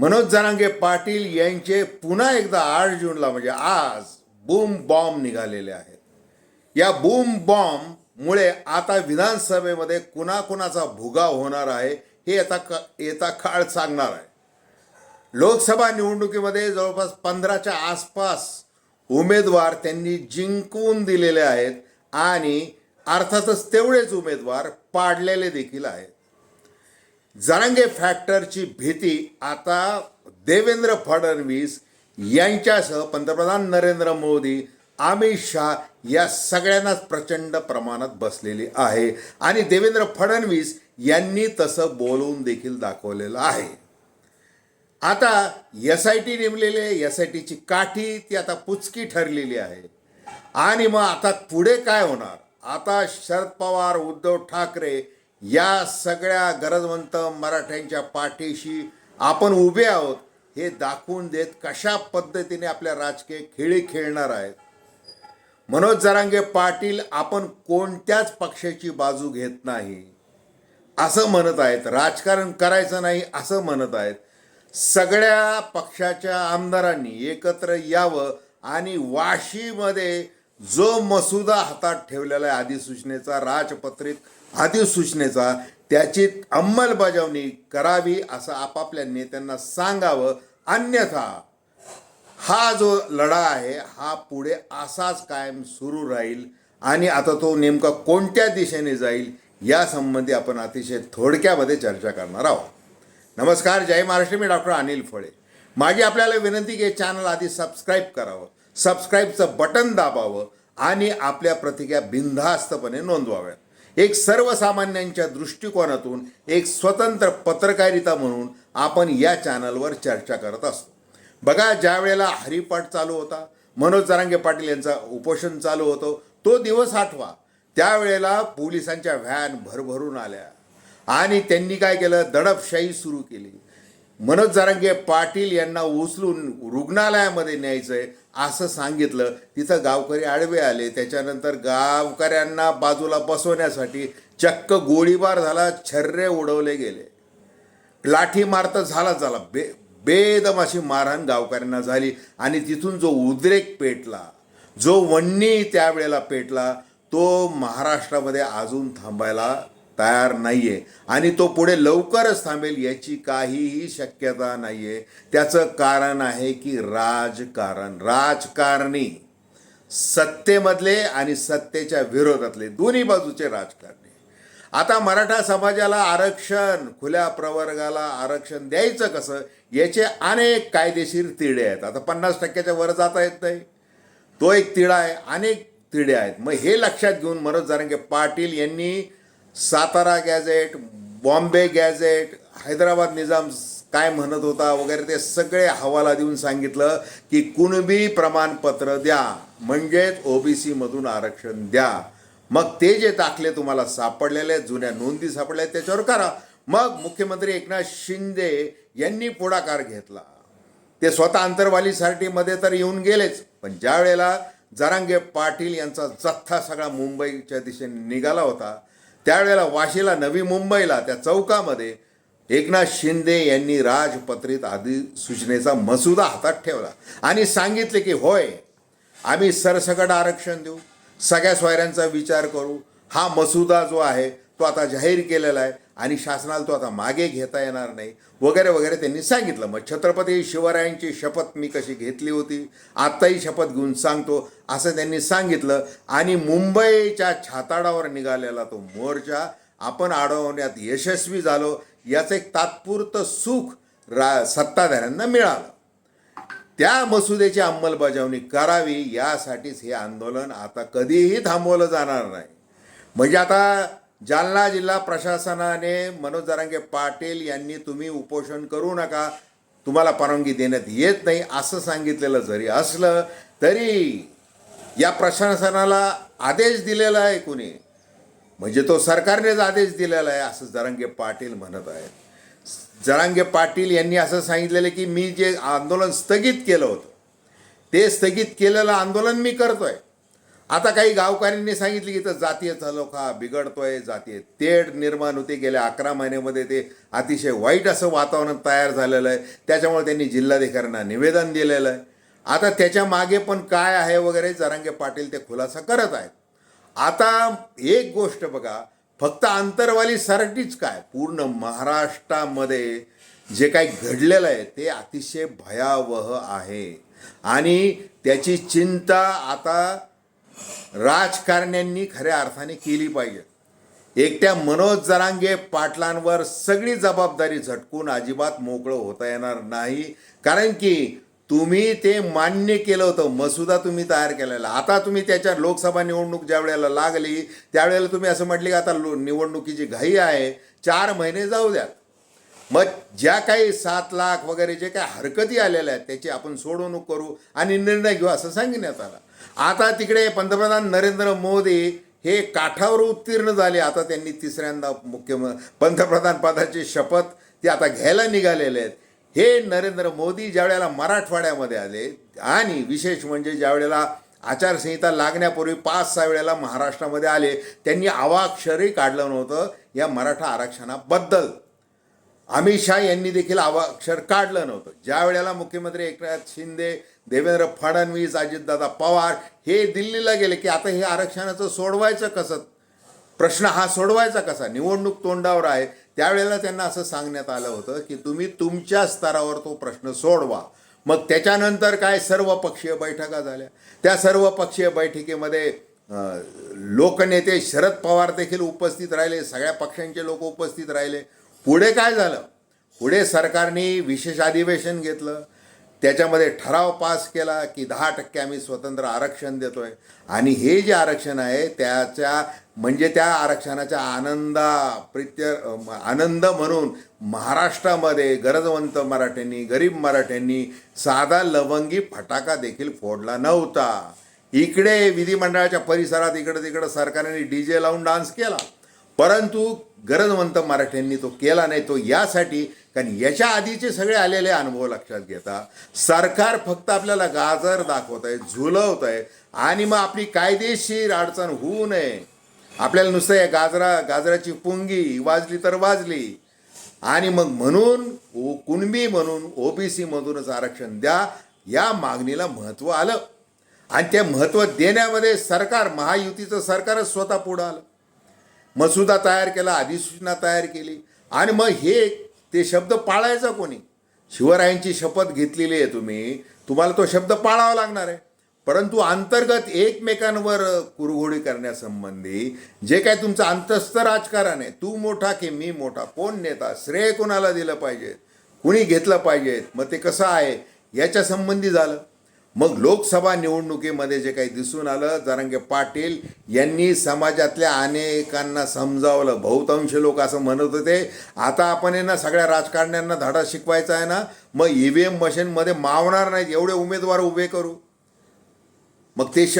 मनोज जरांगे पाटील यांचे पुन्हा एकदा आठ जूनला म्हणजे आज बूम बॉम्ब निघालेले आहेत. या बूम बॉम्बमुळे आता विधानसभेमध्ये कुणाकुणाचा भुगा होणार आहे हे येता का येता काळ सांगणार आहे. लोकसभा निवडणुकीमध्ये जवळपास पंधराच्या आसपास उमेदवार त्यांनी जिंकवून दिलेले आहेत आणि अर्थातच तेवढेच उमेदवार पाडलेले देखील आहेत. जरांगे फॅक्टरची भीती आता देवेंद्र फडणवीस यांच्यासह पंतप्रधान नरेंद्र मोदी अमित शहा या सगळ्यांनाच प्रचंड प्रमाणात बसलेली आहे. आणि देवेंद्र फडणवीस यांनी तसं बोलवून देखील दाखवलेलं आहे. आता एस आय टी नेमलेले एस आय टीची काठी ती आता पुचकी ठरलेली आहे. आणि मग आता पुढे काय होणार? आता शरद पवार उद्धव ठाकरे या सगळ्या गरजवंत मराठ्यांच्या पाठीशी आपण उभे आहोत हे दाखवून देत कशा पद्धतीने आपल्या राजकीय खेळी खेळणार आहेत. मनोज जरांगे पाटील आपण कोणत्याच पक्षाची बाजू घेत नाही. असं म्हणत आहेत. राजकारण करायचं नाही असं म्हणत आहेत. सगळ्या पक्षाच्या आमदारांनी एकत्र यावं आणि वाशीमध्ये जो मसुदा हातात ठेवलेला आहे अधिसूचनेचा राजपत्रित अधिसूचनेचा त्याची अंमलबजावणी करावी असं आपापल्या नेत्यांना सांगावं अन्यथा हा जो लढा आहे हा पुढे असाच कायम सुरू राहील आणि आता तो नेमका कोणत्या दिशेने जाईल या संबंधी आपण अतिशय थोडक्यामध्ये चर्चा करणार आहोत. नमस्कार जय महाराष्ट्र. मी डॉक्टर अनिल फळे. माझी आपल्याला विनंती की चॅनल आधी सबस्क्राईब करावं. सबस्क्राईबचं बटन दाबावं आणि आपल्या प्रतिक्रिया बिनधास्तपणे नोंदवाव्यात. एक सर्वसामान्यांच्या दृष्टिकोनातून एक स्वतंत्र पत्रकारिता म्हणून आपण या चॅनलवर चर्चा करत असतो. बघा ज्या वेळेला हरिपाठ चालू होता मनोज जरांगे पाटील यांचा उपोषण चालू होतो तो दिवस आठवा. त्यावेळेला पोलिसांच्या व्हॅन भरभरून आल्या. आणि त्यांनी काय केलं? दडपशाही सुरू केली. मनोज जरांगे पाटील यांना उचलून रुग्णालयामध्ये न्यायचं आहे असं सांगितलं. तिथं गावकरी आडवे आले. त्याच्यानंतर गावकऱ्यांना बाजूला बसवण्यासाठी चक्क गोळीबार झाला छर्रे उडवले गेले. लाठी मारता झालाच झाला. बे बेदम अशी मारहाण गावकऱ्यांना झाली आणि तिथून जो उद्रेक पेटला जो वन्नी त्यावेळेला पेटला तो महाराष्ट्रामध्ये अजून थांबायला तयार नाही आहे आणि तो पुढे लवकरच थांबेल याची काहीही शक्यता नाही आहे त्याचं कारण आहे की राजकारण राजकारणी. सत्तेमधले आणि सत्तेच्या विरोधातले दोन्ही बाजूचे राजकारणी. आता मराठा समाजाला आरक्षण खुल्या प्रवर्गाला आरक्षण द्यायचं कसं याचे अनेक कायदेशीर तिढे आहेत. आता पन्नास टक्क्याच्या वर जाता येत नाही. तो एक तिढा आहे अनेक तिढे आहेत. मग हे लक्षात घेऊन मनोज जारंगे पाटील यांनी Satara gazette Bombay gazette Hyderabad Nizam काय म्हणत होता वगैरे ते सगळे हवाला देऊन सांगितलं की कुणबी प्रमाणपत्र द्या म्हणजेच ओबीसीमधून आरक्षण द्या. मग ते जे दाखले तुम्हाला सापडलेले आहेत जुन्या नोंदी सापडल्या आहेत त्याच्यावर करा. मग मुख्यमंत्री एकनाथ शिंदे यांनी पुढाकार घेतला. ते स्वतः अंतरवालीसाठीमध्ये तर येऊन गेलेच पण ज्या वेळेला जरांगे पाटील यांचा जथ्था सगळा मुंबईच्या दिशेने निघाला होता त्यावेळेला वाशीला नवी मुंबईला त्या चौकामध्ये एकनाथ शिंदे यांनी राजपत्रित अधिसूचनेचा मसुदा हातात ठेवला आणि सांगितले की होय आम्ही सरसकट आरक्षण देऊ सगळ्या सोयऱ्यांचा विचार करू. हा मसुदा जो आहे तो आता जाहीर केलेला आहे. आणि शासनाला तो आता मागे घेता येणार नाही. वगैरे वगैरे त्यांनी सांगितलं. मग छत्रपती शिवरायांची शपथ मी कशी घेतली होती आत्ताही शपथ घेऊन सांगतो असं त्यांनी सांगितलं. आणि मुंबईच्या छाताडावर निघालेला तो मोर्चा आपण अडवण्यात यशस्वी झालो. याचं एक तात्पुरतं सुख रा सत्ताधाऱ्यांना मिळालं. त्या मसुद्याची अंमलबजावणी करावी यासाठीच हे आंदोलन आता कधीही थांबवलं जाणार नाही. म्हणजे आता जालना जिल्हा प्रशासनाने मनोज जरांगे पाटील यांनी तुम्ही उपोषण करू नका. तुम्हाला परवानगी देण्यात येत नाही असं सांगितलेलं जरी असलं तरी या प्रशासनाला आदेश दिलेला आहे कुणी? म्हणजे तो सरकारनेच आदेश दिलेला आहे असं जरांगे पाटील म्हणत आहेत. जरांगे पाटील यांनी असं सांगितलेलं की मी जे आंदोलन स्थगित केलं होतं ते स्थगित केलेलं आंदोलन मी करतोय. आता काही गावकऱ्यांनी सांगितले की इथं जातीय लोका बिघडतोय जातीय तेढ निर्माण होते. गेल्या अकरा महिन्यामध्ये ते अतिशय वाईट असं वातावरण तयार झालेलं आहे. त्याच्यामुळे त्यांनी जिल्हाधिकाऱ्यांना निवेदन दिलेलं आहे. आता त्याच्यामागे पण काय आहे वगैरे जरांगे पाटील ते खुलासा करत आहेत. आता एक गोष्ट बघा फक्त आंतरवाली सारखीच काय? पूर्ण महाराष्ट्रामध्ये जे काही घडलेलं आहे ते अतिशय भयावह आहे. आणि त्याची चिंता आता राजकारण्यांनी खऱ्या अर्थाने केली पाहिजे. एकट्या मनोज जरांगे पाटलांवर सगळी जबाबदारी झटकून अजिबात मोकळं होता येणार नाही. कारण की तुम्ही ते मान्य केलं होतं मसुदा तुम्ही तयार केलेला. आता तुम्ही त्याच्या लोकसभा निवडणूक ज्या वेळेला लागली त्यावेळेला तुम्ही असं म्हटले की आता लो निवडणुकीची घाई आहे चार महिने जाऊ द्या मग ज्या काही सात लाख वगैरे जे काही हरकती आलेल्या आहेत त्याची आपण सोडवणूक करू आणि निर्णय घेऊ असं सांगण्यात आलं. आता तिकडे पंतप्रधान नरेंद्र मोदी हे काठावर उत्तीर्ण झाले. आता त्यांनी तिसऱ्यांदा मुख्यम पंतप्रधान पदाची शपथ ते आता घ्यायला निघालेले आहेत. हे नरेंद्र मोदी ज्यावेळेला मराठवाड्यामध्ये आले आणि विशेष म्हणजे ज्यावेळेला आचारसंहिता लागण्यापूर्वी पाच सहा वेळेला महाराष्ट्रामध्ये आले त्यांनी अवाक्षरही काढलं नव्हतं. या मराठा आरक्षणाबद्दल. अमित शहा यांनी देखील अवाक्षर काढलं नव्हतं. ज्या वेळेला मुख्यमंत्री एकनाथ शिंदे देवेंद्र फडणवीस अजितदादा पवार हे दिल्लीला गेले की आता हे आरक्षणाचं सोडवायचं कसं? प्रश्न हा सोडवायचा कसा? निवडणूक तोंडावर आहे. त्यावेळेला त्यांना असं सांगण्यात आलं होतं की तुम्ही तुमच्या स्तरावर तो प्रश्न सोडवा. मग त्याच्यानंतर काय सर्व पक्षीय बैठका झाल्या. त्या सर्व पक्षीय बैठकीमध्ये लोकनेते शरद पवार देखील उपस्थित राहिले. सगळ्या पक्षांचे लोक उपस्थित राहिले. पुढे काय झालं? पुढे सरकारने विशेष अधिवेशन घेतलं. त्याच्यामध्ये ठराव पास केला की दहा टक्के आम्ही स्वतंत्र आरक्षण देतोय. आणि हे जे आरक्षण आहे त्याच्या म्हणजे त्या आरक्षणाच्या आनंदा प्रित्य आनंद म्हणून महाराष्ट्रामध्ये गरजवंत मराठ्यांनी गरीब मराठ्यांनी साधा लवंगी फटाका देखील फोडला नव्हता. इकडे विधिमंडळाच्या परिसरात इकडं तिकडं सरकारने डी जे लावून डान्स केला. परंतु गरजवंत मराठ्यांनी तो केला नाही तो यासाठी कारण याच्या आधीचे सगळे आलेले अनुभव लक्षात घेता. सरकार फक्त आपल्याला गाजर दाखवत आहे झुलवत आहे आणि मग आपली कायदेशीर अडचण होऊ नये. आपल्याला नुसतं या गाजरा गाजराची पुंगी वाजली तर वाजली. आणि मग म्हणून कुणबी म्हणून ओबीसी मधूनच आरक्षण द्या या मागणीला महत्त्व आलं. आणि ते महत्त्व देण्यामध्ये सरकार महायुतीचं सरकारच स्वतः पुढं आलं. मसुदा तयार केला अधिसूचना तयार केली. आणि मग हे ते शब्द पाळायचा कोणी? शिवरायांची शपथ घेतलेली आहे तुम्ही. तुम्हाला तो शब्द पाळावा लागणार आहे. परंतु अंतर्गत एकमेकांवर कुरघोडी करण्यासंबंधी जे काय तुमचं अंतस्थ राजकारण आहे तू मोठा की मी मोठा कोण नेता? श्रेय कोणाला दिलं पाहिजे? कुणी घेतलं पाहिजे? मग ते कसं आहे? याच्या संबंधी झालं. मग लोकसभा निवडणुकीमध्ये जे काही दिसून आलं जरांगे पाटील यांनी समाजातल्या अनेकांना समजावलं. बहुतांश लोक असं म्हणत होते. आता आपण आहे ना सगळ्या राजकारण्यांना धडा शिकवायचा आहे ना मग ई व्ही एम मशीनमध्ये मावणार नाहीत. एवढे उमेदवार उभे करू. मग ते श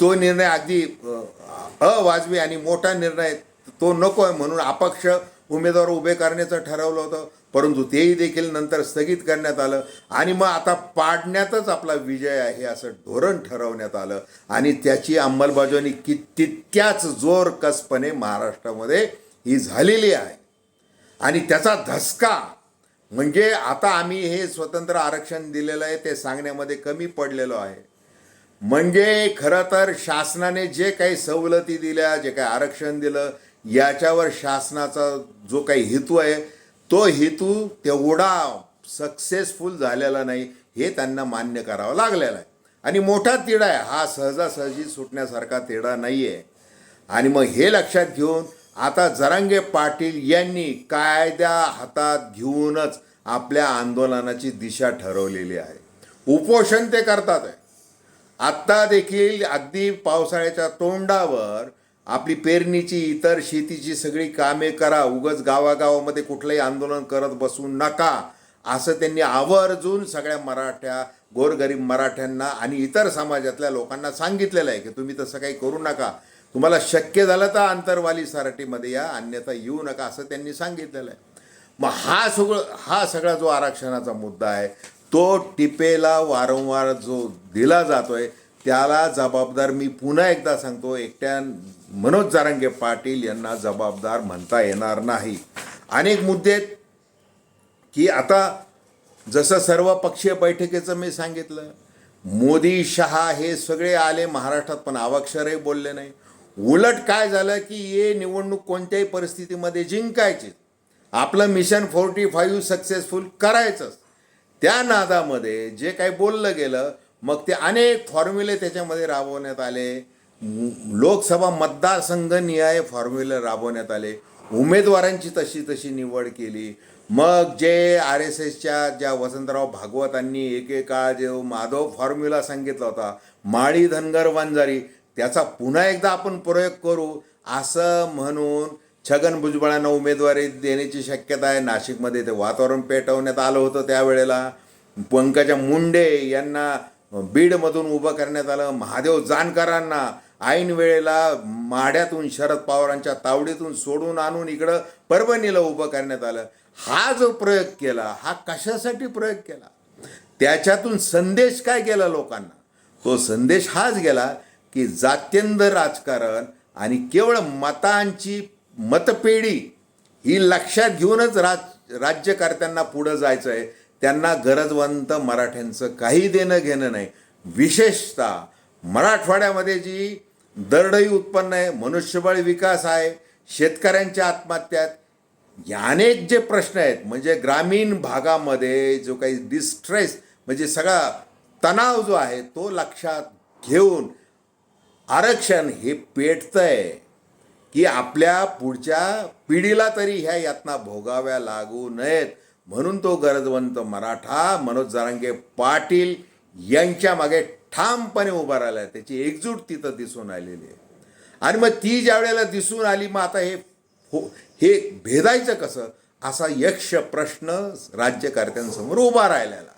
तो निर्णय अगदी अ, अवाजवी आणि मोठा निर्णय तो नको आहे म्हणून अपक्ष उमेदवार उभे करण्याचं ठरवलं होतं. परंतु तेही देखील नंतर स्थगित करण्यात आलं. आणि मग आता पाडण्यातच आपला विजय आहे असं धोरण ठरवण्यात आलं. आणि त्याची अंमलबजावणी कि तितक्याच जोरकसपणे महाराष्ट्रामध्ये ही झालेली आहे. आणि त्याचा धसका म्हणजे आता आम्ही हे स्वतंत्र आरक्षण दिलेलं आहे ते सांगण्यामध्ये कमी पडलेलो आहे. म्हणजे खरं तर शासनाने जे काही सवलती दिल्या जे काही आरक्षण दिलं याच्यावर शासनाचा जो काही हेतू आहे तो हेतू तेवढा सक्सेसफुल झालेला नाही हे त्यांना मान्य करावं लागलेलं आहे. आणि मोठा तिढा आहे हा सहजासहजी सुटण्यासारखा तिढा नाही आहे आणि मग हे लक्षात घेऊन आता जरांगे पाटील यांनी कायद्या हातात घेऊनच आपल्या आंदोलनाची दिशा ठरवलेली आहे. उपोषण ते करतात आहे. आत्ता देखील अगदी पावसाळ्याच्या तोंडावर आपली पेरणीची इतर शेतीची सगळी कामे करा. उगच गावागावामध्ये कुठलंही आंदोलन करत बसू नका. असं त्यांनी आवर्जून सगळ्या मराठ्या गोरगरीब मराठ्यांना आणि इतर समाजातल्या लोकांना सांगितलेलं आहे की तुम्ही तसं काही करू नका. तुम्हाला शक्य झालं तर आंतरवाली सराटीमध्ये या अन्यथा येऊ नका असं त्यांनी सांगितलेलं आहे. मग हा सगळं हा सगळा जो आरक्षणाचा मुद्दा आहे तो टिपेला वारंवार जो दिला जातोय त्याला जबाबदार मी पुन्हा एकदा सांगतो एकट्या मनोज जारंगे पाटील यांना जबाबदार म्हणता येणार नाही. अनेक मुद्दे आहेत की आता जसं सर्व पक्षीय बैठकीचं मी सांगितलं मोदी शहा हे सगळे आले महाराष्ट्रात पण अवाक्षरही बोलले नाही. उलट काय झालं की हे निवडणूक कोणत्याही परिस्थितीमध्ये जिंकायची. आपलं मिशन फोर्टी फाईव्ह सक्सेसफुल करायचंच. त्या नादामध्ये जे काही बोललं गेलं मग ते अनेक फॉर्म्युले त्याच्यामध्ये राबवण्यात आले. लोकसभा मतदारसंघ निहाय फॉर्म्युले राबवण्यात आले. उमेदवारांची तशी तशी निवड केली. मग जे आर एस एसच्या ज्या वसंतराव भागवतांनी एकेकाळ जो माधव फॉर्म्युला सांगितला होता माळी धनगर वंजारी त्याचा पुन्हा एकदा आपण प्रयोग करू. असं म्हणून छगन भुजबळांना उमेदवारी देण्याची शक्यता आहे. नाशिकमध्ये ते वातावरण पेटवण्यात आलं होतं त्यावेळेला. पंकजा मुंडे यांना बीडमधून उभं करण्यात आलं. महादेव जानकरांना ऐन वेळेला माढ्यातून शरद पवारांच्या तावडीतून सोडून आणून इकडं परभणीला उभं करण्यात आलं. हा जो प्रयोग केला हा कशासाठी प्रयोग केला? त्याच्यातून संदेश काय गेला लोकांना? तो संदेश हाच गेला की जात्यंद राजकारण आणि केवळ मतांची मतपेढी ही लक्षात घेऊनच राज राज्यकर्त्यांना पुढं जायचं आहे त्यांना गरजवंत मराठ्यांचं काही देणं घेणं नाही. विशेषतः मराठवाड्यामध्ये जी दरडई उत्पन्न आहे मनुष्यबळ विकास आहे शेतकऱ्यांच्या आत्महत्यात या अनेक जे प्रश्न आहेत म्हणजे ग्रामीण भागामध्ये जो काही डिस्ट्रेस म्हणजे सगळा तणाव जो आहे तो लक्षात घेऊन आरक्षण हे पेटतंय की आपल्या पुढच्या पिढीला तरी ह्या यातना भोगाव्या लागू नयेत. म्हणून तो गरजवंत मराठा मनोज जारांगे पाटील यांच्या मागे ठामपणे उभा राहिला आहे त्याची एकजूट तिथं दिसून आलेली आहे. आणि मग ती ज्या वेळेला दिसून आली मग आता हे हो हे भेदायचं कसं? असा यक्ष प्रश्न राज्यकर्त्यांसमोर उभा राहिलेला.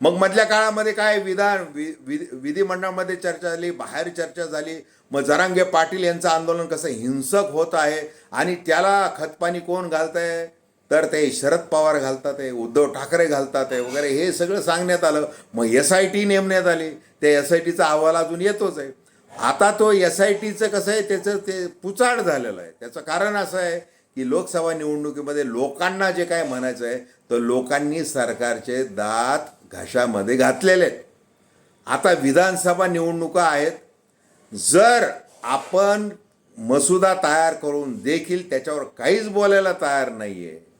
मग मधल्या काळामध्ये काय विधान वि विध विधिमंडळामध्ये चर्चा झाली बाहेर चर्चा झाली मग जरांगे पाटील यांचं आंदोलन कसं हिंसक होत आहे आणि त्याला खतपाणी कोण घालत आहे तर ते शरद पवार घालतात आहे उद्धव ठाकरे घालतात आहे वगैरे हे सगळं सांगण्यात आलं. मग एस आय टी नेमण्यात आली. ते एस आय टीचा अहवाल अजून येतोच आहे. आता तो एस आय टीचं कसं आहे त्याचं ते पुचाड झालेलं आहे. त्याचं कारण असं आहे की लोकसभा निवडणुकीमध्ये लोकांना जे काय म्हणायचं आहे तर लोकांनी सरकारचे दात घशामध्ये घातलेले आहेत. आता विधानसभा निवडणुका आहेत. जर आपण मसुदा तयार करून देखील त्याच्यावर काहीच बोलायला तयार नाही आहे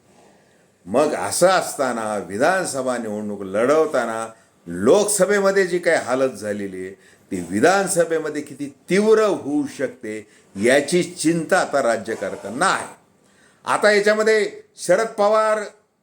मग असं असताना विधानसभा निवडणूक लढवताना लोकसभेमध्ये जी काही हालत झालेली आहे ती विधानसभेमध्ये किती तीव्र होऊ शकते याची चिंता आता राज्यकर्त्यांना आहे. आता याच्यामध्ये शरद पवार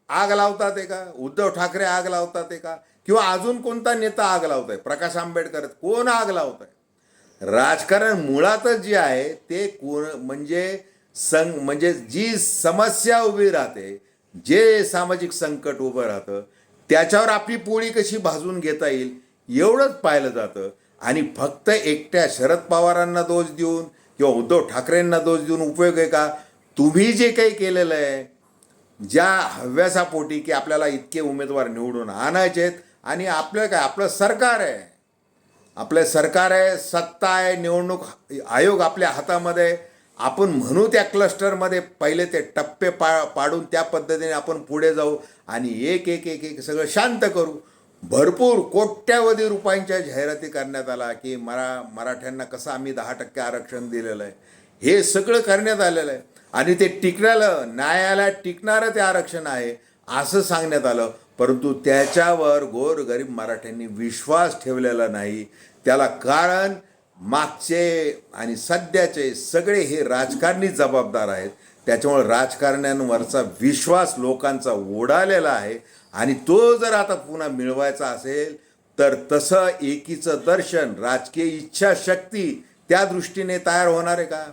आग लावतात आहे का? उद्धव ठाकरे आग लावतात आहे का? किंवा अजून कोणता नेता आग लावत आहे प्रकाश आंबेडकर कोण आग लावत आहे राजकारण मुळातच जे आहे ते कोण म्हणजे संघ म्हणजे जी समस्या उभी राहते जे सामाजिक संकट उभं राहतं त्याच्यावर आपली पोळी कशी भाजून घेता येईल एवढंच पाहिलं जातं. आणि फक्त एकट्या शरद पवारांना दोष देऊन किंवा उद्धव ठाकरेंना दोष देऊन उपयोग आहे का? तुम्ही जे काही केलेलं आहे ज्या हव्यासापोटी की आपल्याला इतके उमेदवार निवडून आणायचे आहेत आणि आपलं काय? आपलं सरकार आहे. आपलं सरकार आहे सत्ता आहे निवडणूक आयोग आपल्या हातामध्ये आहे. आपण म्हणू त्या क्लस्टरमध्ये पहिले ते टप्पे पा पाडून त्या पद्धतीने आपण पुढे जाऊ आणि एक एक एक एक सगळं शांत करू. भरपूर कोट्यावधी रुपयांच्या जाहिराती करण्यात आला की मरा मराठ्यांना कसं आम्ही दहा टक्के आरक्षण दिलेलं आहे. हे सगळं करण्यात आलेलं आहे. आणि ते टिकणारं न्यायालयात टिकणारं ते आरक्षण आहे असं सांगण्यात आलं. परंतु त्याच्यावर गोरगरीब मराठ्यांनी विश्वास ठेवलेला नाही. त्याला कारण मागचे आणि सध्याचे सगळे हे राजकारणी जबाबदार आहेत. त्याच्यामुळे राजकारण्यांवरचा विश्वास लोकांचा ओढालेला आहे. आणि तो जर आता पुन्हा मिळवायचा असेल तर तसं एकीचं दर्शन राजकीय इच्छाशक्ती त्या दृष्टीने तयार होणार आहे का?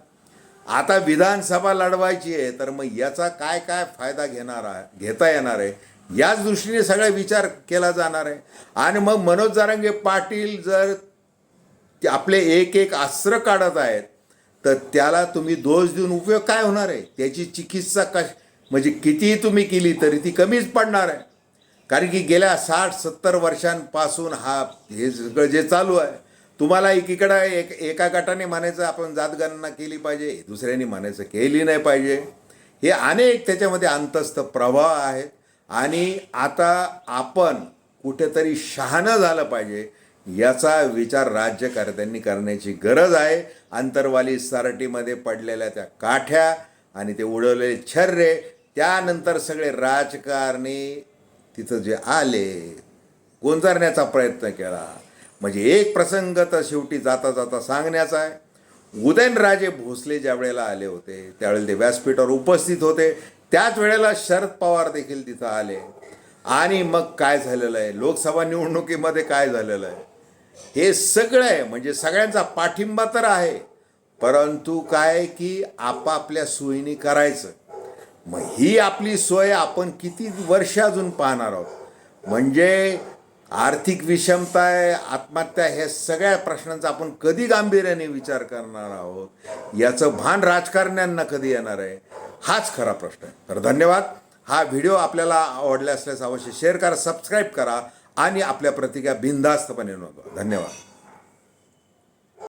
आता विधानसभा लढवायची आहे तर मग याचा काय काय फायदा घेणार आहे घेता येणार आहे? याच दृष्टीने सगळा विचार केला जाणार आहे. आणि मग मनोज जारंगे पाटील जर ते आपले एक एक अस्त्र काढत आहेत तर त्याला तुम्ही दोष देऊन उपयोग काय होणार आहे? त्याची चिकित्सा कश म्हणजे कितीही तुम्ही केली तरी ती कमीच पडणार आहे. कारण की गेल्या साठ सत्तर वर्षांपासून हा हे सगळं जे चालू आहे तुम्हाला एकीकडं एक एका गटाने म्हणायचं आपण जातगणना केली पाहिजे दुसऱ्याने म्हणायचं केली नाही पाहिजे. हे अनेक त्याच्यामध्ये अंतस्थ प्रभाव आहेत. आणि आता आपण कुठेतरी शहाणं झालं पाहिजे. याचा विचार राज्यकर्त्यांनी करण्याची गरज आहे. अंतरवाली सारटीमध्ये पडलेल्या त्या काठ्या आणि ते उडवलेले छर्रे त्यानंतर सगळे राजकारणी तिथं जे आले गोंजारण्याचा प्रयत्न केला. म्हणजे एक प्रसंग तर शेवटी जाता जाता सांगण्याचा आहे. उदयनराजे भोसले ज्या वेळेला आले होते त्यावेळेला ते व्यासपीठावर उपस्थित होते. त्याच वेळेला शरद पवार देखील तिथं आले. आणि मग काय झालेलं आहे? लोकसभा निवडणुकीमध्ये काय झालेलं आहे? हे सगळं आहे. म्हणजे सगळ्यांचा पाठिंबा तर आहे. परंतु काय की आपापल्या सोयीने करायचं. मग ही आपली सोय आपण किती वर्ष अजून पाहणार आहोत? म्हणजे आर्थिक विषमता आहे आत्महत्या हे सगळ्या प्रश्नांचा आपण कधी गांभीर्याने विचार करणार आहोत? याचं भान राजकारण्यांना कधी येणार आहे? हाच खरा प्रश्न आहे. तर धन्यवाद. हा व्हिडिओ आपल्याला आवडला असल्यास अवश्य शेअर करा सबस्क्राईब करा. आणि आपल्या प्रतिक्रिया बिनधास्तपणे नोंदवा. धन्यवाद.